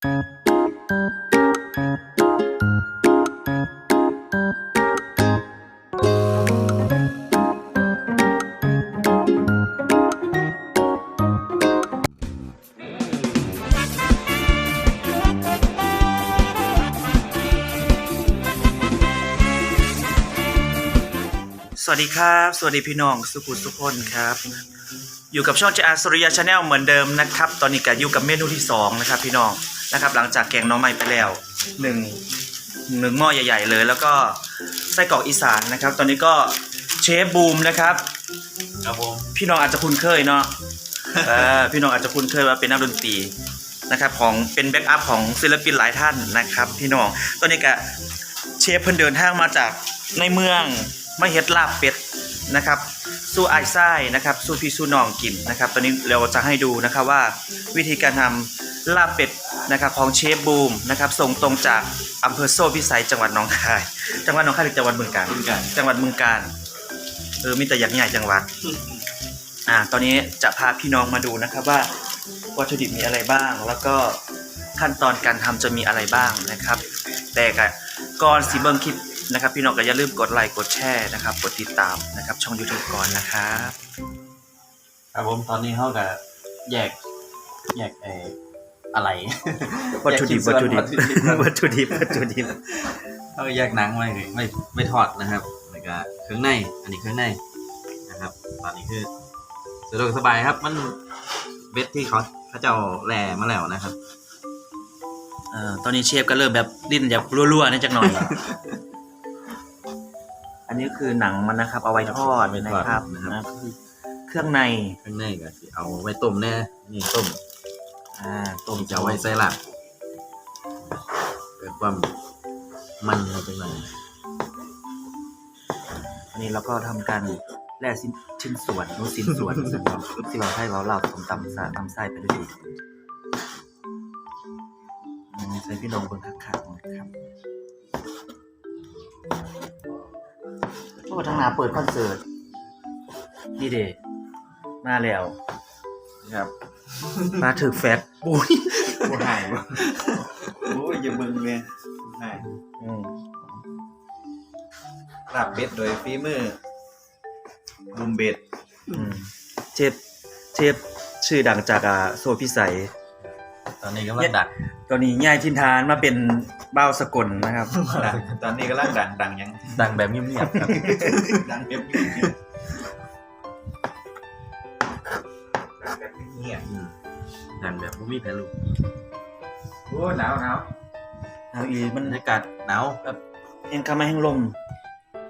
สวัสดีครับ สวัสดีพี่น้องสุขุมสุขคนครับ อยู่กับช่องเจอาสุริยาชาแนลเหมือนเดิมนะครับ ตอนนี้ก็อยู่กับเมนูที่สองนะครับพี่น้อง นะครับ หลังจากแกงหน้องใหม่ไปแล้วหนึ่งหนึ่งหม้อใหญ่ ๆ เลย แล้วก็ไส้กรอกอีสานนะครับ ตอนนี้ก็เชฟบูมนะครับ ครับผม พี่น้องอาจจะคุ้นเคยเนาะเออพี่น้องอาจจะคุ้นเคยว่าเป็นนักดนตรีนะครับของเป็นแบ็กอัพของศิลปินหลายท่านนะครับ พี่น้องตอนนี้ก็เชฟเพิ่นเดินทางมาจากในเมืองมาเฮ็ดลาบเป็ดนะครับ สู้ไอ้ไส้นะครับ สู้พี่สู้น้องกินนะครับ ตอนนี้เราจะให้ดูนะครับว่าวิธีการทำลาบเป็ด นะครับของเชฟบูมนะครับส่งตรงจากอำเภอโซ่พิสัยจังหวัดหนองคาย จังหวัดหนองคายหรือจังหวัดบึงกาฬบึงกาฬ จังหวัดบึงกาฬเออมีแต่อย่างใหญ่จังหวัดอ่าตอนนี้จะพาพี่น้องมาดูนะครับว่าวัตถุดิบมีอะไรบ้าง แล้วก็ขั้นตอนการทำจะมีอะไรบ้างนะครับ แต่ก็ก่อนสีเบิงคลิปนะครับ พี่น้องก็อย่าลืมกดไลค์กดแชร์นะครับ กดติดตามนะครับ ช่อง YouTube ก่อนนะครับ ครับผมตอนนี้เขากับแยกแยกเออ อะไรวัตถุดิบแยวัตกถุชิ้นดิส่บนวัตถุดิบวัตถุดิบเขาแยกหนังไว้เลยไม่ไม่ทอดนะครับแล้วก็เครื่องในอันนี้เครื่องในนะครับตอนนี้คือสะดวกสบายครับ มันเบ็ดที่เขาเขาเจ้าแหล่มาแล้วนะครับเอ่อตอนนี้เชฟก็เริ่มแบบดิ้นแบบรั่วๆนี่จักหน่อย อันนี้คือหนังมันนะครับ เอาไว้ทอดนะครับนะครับนะคือเครื่องในเครื่องในก็สิเอาไว้ต้มแน่นี่ต้ม อ่าต้ต้มมจะเอาไว้ใส่ลาบเกิดความมันเป็นไงอันนี้เราก็ทำการแล่ชิ้นชิ้นส่วนนู้นชิ้นส่วนที่เราให้เราเราผมตำสาตำไส้ไปด้วยดีอืมใส่พี่น้องเบิ่งคักๆนะครับโอ้ทางหนาเปิดคอนเสิร์ตนี่เดมาแล้ว ครับ มาถึกแฟต ปุ้ยผู้หายโอ้ยอย่าเบิ่งเลยหายอืมลาบเป็ดโดยฝีมือบุมเบ็ดอืมเชฟเชฟชื่อดังจากอ่าโซพิสัย ตอนนี้กำลังดังตอนนี้ย้ายทินทานมาเป็นบ้าวสกลนะครับ ดังตอนนี้กำลังดังดังยังดังแบบเงียบๆครับดังแบบเงียบเงียบ อืมดังแบบไม่มีแผลลูกโอ้หนาวหนาวเอาอีมันบรรยากาศหนาวครับเอ็นคามาแห้งลม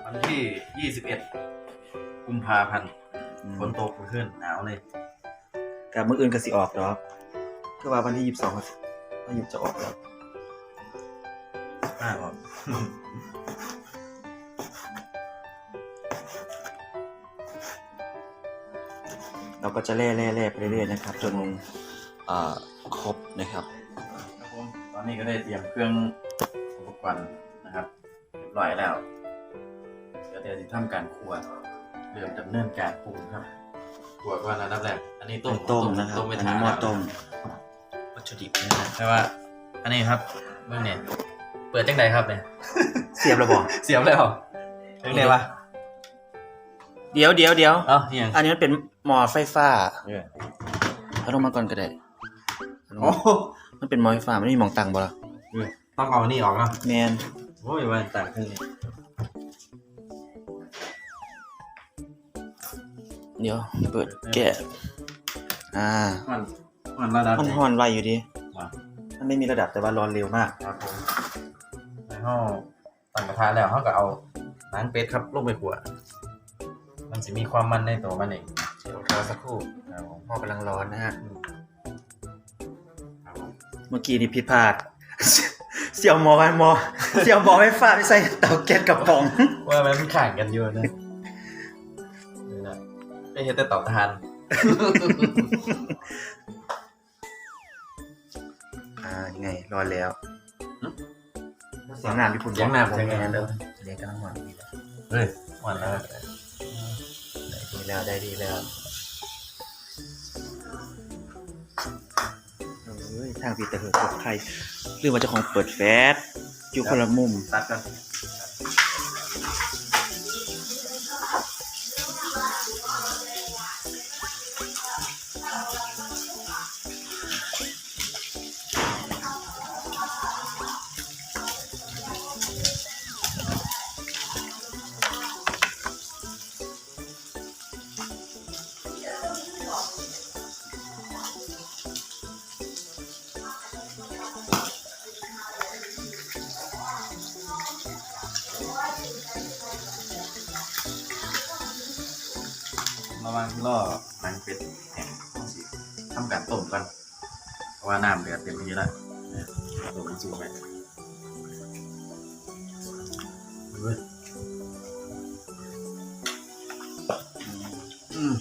วันที่ 21 กุมภาพันธ์ฝนตกขึ้นหนาวเลยกับมื่ออื่นก็สิออกดอกคือว่าวันที่ยี่สิบสองก็อายุจะออกแล้วมากครับเราก็จะแล่แล่แล่ไปเรื่อยๆนะครับ จนเอ่อ ครบนะครับครับผมตอนนี้ก็ได้เตรียมเครื่องอุปกรณ์นะครับเรียบร้อยแล้วเดี๋ยวเดี๋ยวจะทำการคั่วเริ่มดำเนินการปรุงครับคั่วก่อนนะนับแรกอันนี้ต้มต้มนะครับต้มไปอันทานี้นหม้อแล้วต้มวัตถุดิบนะครับแต่ว่า อันนี้ครับเมื่อเนี่ยเปิดจังใดครับเนี่ยเสียบระบอกเสียบแล้วจังใดวะเดี๋ยวเดี๋ยวเดี๋ยวเอ้าเฮียงอันนี้มันเป็นหม้อไฟฟ้าเออเอาลงมาก่อนก็ได้เอาลงโอ้มามันเป็นหม้อไฟฟ้าไม่มีหมองตังบ่ล่ะเออต้องเอาอันนี้ออกเนาะแมนโอ้ยว่าต่างขึ้นนี่เดี๋ยวเปิดแกะอ่ามันมันระดับมันไหห่อนไวอยู่ดีอะมันไม่มีระดับแต่ว่าร้อนเร็วมากครับผมในห้องตั้งกระทะแล้วเขาก็เอาหนังเป็ดครับลงไปขัวมันจะมีความมันในตัวมันเองเดี๋ยวรอสักครู่ครับผมหม้อกำลังร้อนนะฮะครับผม เมื่อกี้นี่ผิดพลาด เสี่ยวหมอไว้หมอ เสี่ยวหมอไฟฟ้าไม่ใส่เตาแก๊สกระป๋อง ว่ามันข่างกันอยู่นะนี่นะไม่เห็นแต่ตอบทานอ่ายังไงร้อนแล้วหึเสียงน้ำญี่ปุ่นเสียงน้ำเสียงน้ำเด้อเรียกกำลังหวานดีแล้วเฮ้ยหวานแล้วได้ดีแล้วได้ดีแล้วเอ้ย ทางพีเตอร์เฮิร์ตใครหรือว่าเจะของเปิดแฟสอยู่คนละมุม ตัดกัน ระวังล่อหนังเป็ดแห้งต้องสิทำการต้มกันเพราะว่าน้ำเดือดเต็มที่แล้วต้มมันสูงไปอืม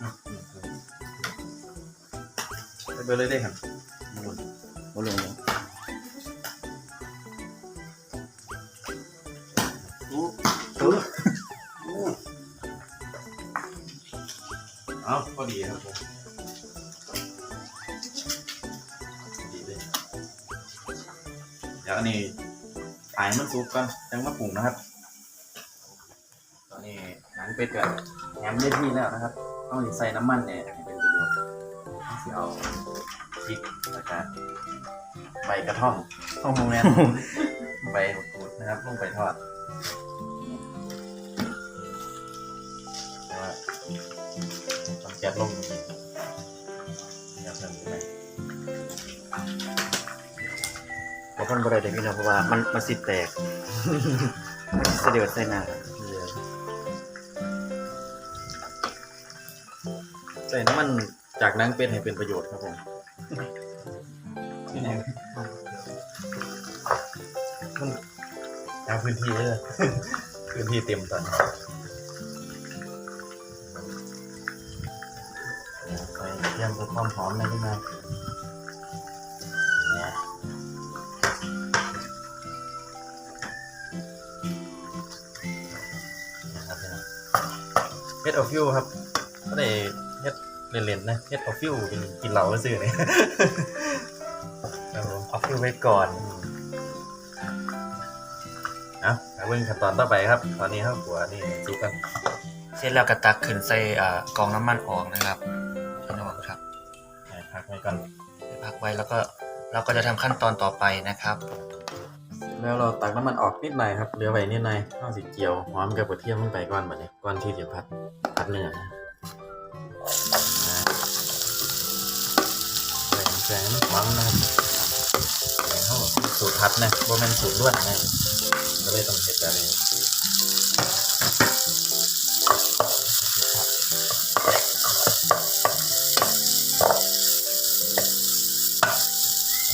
อืมอืมอืมใส่เลยได้ครับหมุนบอลลนอู้เอออู้เอาพอดีครับผมพอดีเลยเดี๋ยวอันนี้ถ่ายมันซุปก่อนยังมาปรุงนะครับ ตอนนี้หนังเป็ดกับแฮมได้ที่แล้วนะครับ ต้องใส่น้ำมันเนี่ยให้เป็นประโยชน์ต้องสิเอาพริกแล้วก็ใบกระท่อมข้าวโมงแมนใบมะกรูดนะครับลงไปทอดแต่ว่าต้องแก๊สลงอีกอย่าเพิ่มไปบอลลนบอลได้เด็กพี่น้องเพราะว่ามันมันสิแตกเสด็จใส่หน้า ใส่น้ำมันจากหนังเป็ดให้เป็นประโยชน์ครับผมนี่ไงมันเอาพื้นที่เลย พื้นที่เต็มตอนนี้ใส่เตรียมตัวความหอมในที่ไหนเนี่ยนะครับเนี่ยเฮ็ดเอาฟิวครับก็ได้ เฮ็ดเล่นๆนะเฮ็ดเอาฟิวกินกินเหล้าก็ซื้อเนี่ยครับผมเอาฟิวไว้ก่อนเอาเอาเบิ่งขั้นตอนต่อไปครับ ตอนนี้ครับหัวนี่ซุปกัน เสร็จแล้วก็ตักขึ้นใส่อ่ากองน้ำมันออกนะครับพี่น้องครับให้พักไว้ก่อนพักไว้แล้วก็เราก็จะทำขั้นตอนต่อไปนะครับ แล้วเราตักน้ำมันออกนิดหน่อยครับเหลือไว้นิดหน่อยต้องสิเจียวหอมกับกระเทียมลงไปก่อนบัดนี้ก่อนที่จะผัดผัดเนื้อนะ นะใส่แกงมันหอมนะครับแกงเขาสูตรผัดนะบ่แม่นสูตรล้วนนะก็เลยต้องเฮ็ดแบบนี้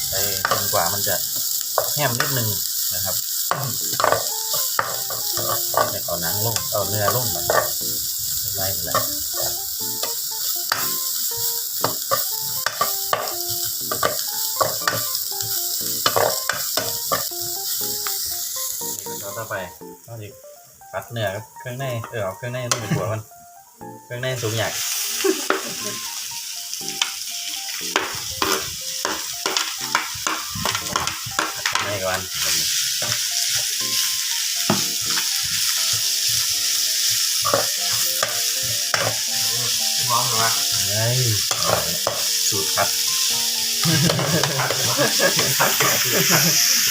ไปจนกว่ามันจะแห้มนิดนึงนะครับเอาหนังลงเอาเนื้อลงแบบไล่ไปเลย เอาอีกปัดเนื้อกับเครื่องในเออเอาเครื่องในต้องไปตัวมันเครื่องในสูงใหญ่ปัดเครื่องในก่อนแบบนี้มองหรือว่าเฮ้ยสูตรครับ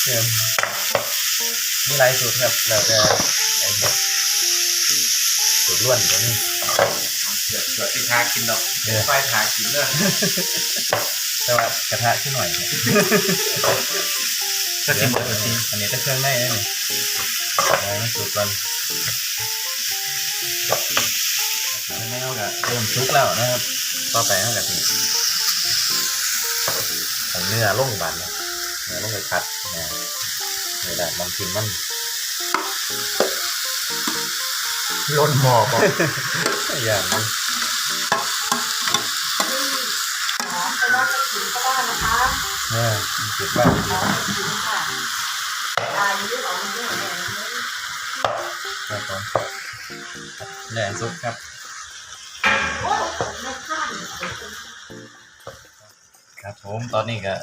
เนี่ย มีหลายสูตรครับแล้วแต่ไอ้เนี่ยสูตรล้วนตรงนี้เดี๋ยวเดี๋ยวที่ทากินดอกเออไฟทากินเลยแต่ว่ากระทะขึ้นหน่อยครับก็ชิมหมดเดี๋ยวทีอันนี้จะเครื่องในนะนี่แล้วสูตรก่อนเครื่องในเขาก็เริ่มชุกแล้วนะครับ ต่อไปเขาก็สิเอาเนื้อลงบันนะเนื้อลงไปคัดนะ เนื้อได้มองกินมันล้นหมอบอกอย่างนี้หอมไปว่าจะถึงก็ได้นะคะเออเก็บบ้านหอมถึงค่ะตายเยอะเอาเยอะเลยครับผมแหล่ซุปครับโอ้ไม่ข้ามครับผมตอนนี้ก็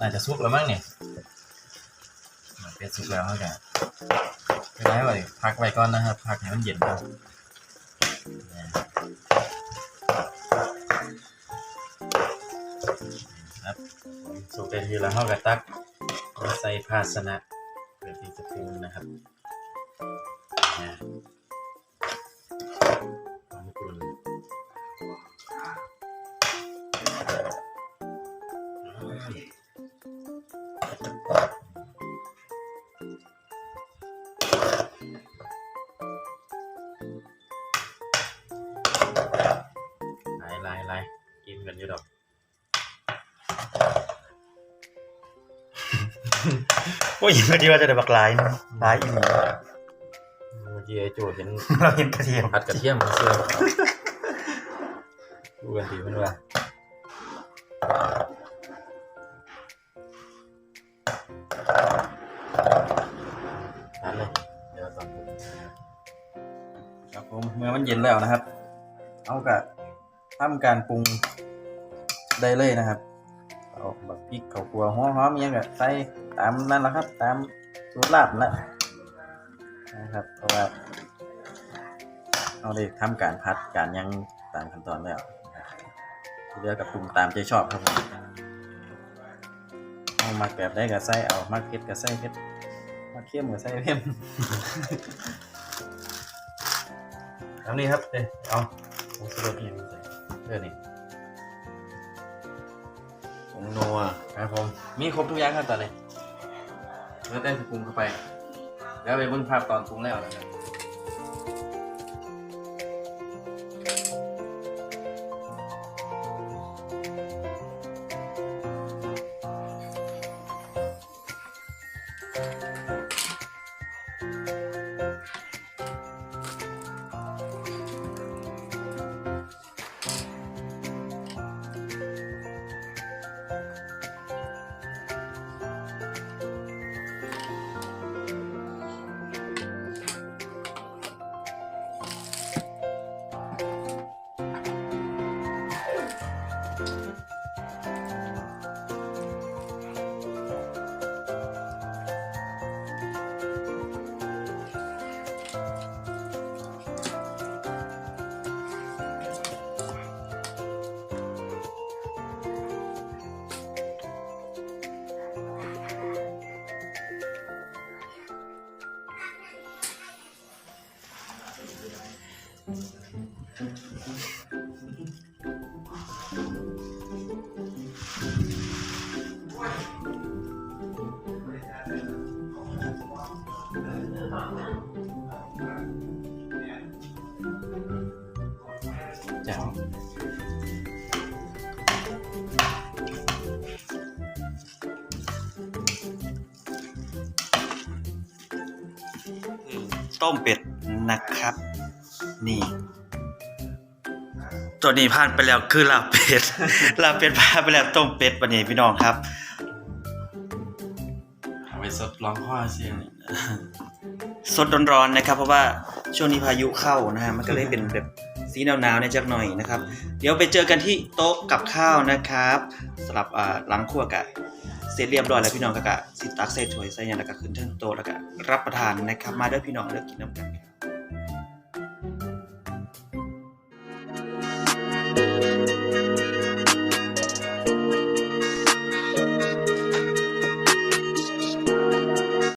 น่าจะซุกแล้วมั้งเนี่ยมัน เป็นซุกแล้วเขาจะไม่ได้ไว้พักไว้ก่อนนะครับพักให้มันเย็นก่อนครับสุกเต็มที่แล้วเขาก็ตักมาใส่ภาชนะเพื่อที่จะปรุงนะครับ โอ้ยพอดีว่าจะได้บักหลายนะหลายอีหลีเมื่อกี้ไอ้โจเห็นเราเห็นกระเทียมผัดกระเทียมมาเชื่อดูกันดีมันว่าทานเลยเดี๋ยวตอนปรุงครับผมเมื่อมันเย็นแล้วนะครับ เอากะทำการปรุงได้เลยนะครับ เอาแบบพริกข้าวคั่วหัวหอมอิหยังกะใส่ตามนั้นแหละครับ ตามสูตรลาบนั่นะนะครับเพราะว่าเราได้ทำการพัดการยังตามขั้นตอนแล้วที่เหลือกับปรุงตามใจชอบครับผมเอามักแบบได้กับใส่เอามักเผ็ดกับใส่เผ็ดมักเค็มกับใส่เค็มเอานี่ครับเด้เอาผงชูรสนี่เดี๋ยวนี้ นัวครับผมมีครบทุกอย่างครับตอนนี้แล้วได้ปรุงเข้าไป แล้วไปเบิ่งภาพตอนปรุงแล้วนะครับ จ๋วต้มเป็ดนะครับ นี่ ตัวนี้ผ่านไปแล้วคือลาบเป็ดลาบเป็ดผ่านไปแล้วต้มเป็ดวันนี้พี่น้องครับเอาไปสดลองข้อเสียงนี่สดร้อนๆนะครับ เพราะว่าช่วงนี้พายุเข้านะฮะมันก็เลยเป็นแบบ สีหนาวๆในจักหน่อยนะครับ เดี๋ยวไปเจอกันที่โต๊ะกับข้าวนะครับสำหรับอ่าหลังครัวกะเสร็จเรียบร้อยแล้วพี่น้องกะกะสิตักใส่ถ้วยใส่ยังแล้วก็ขึ้นเทิงโต๊ะแล้วก็รับประทานนะครับ มาด้วยพี่น้องเลือกกินน้ำกัน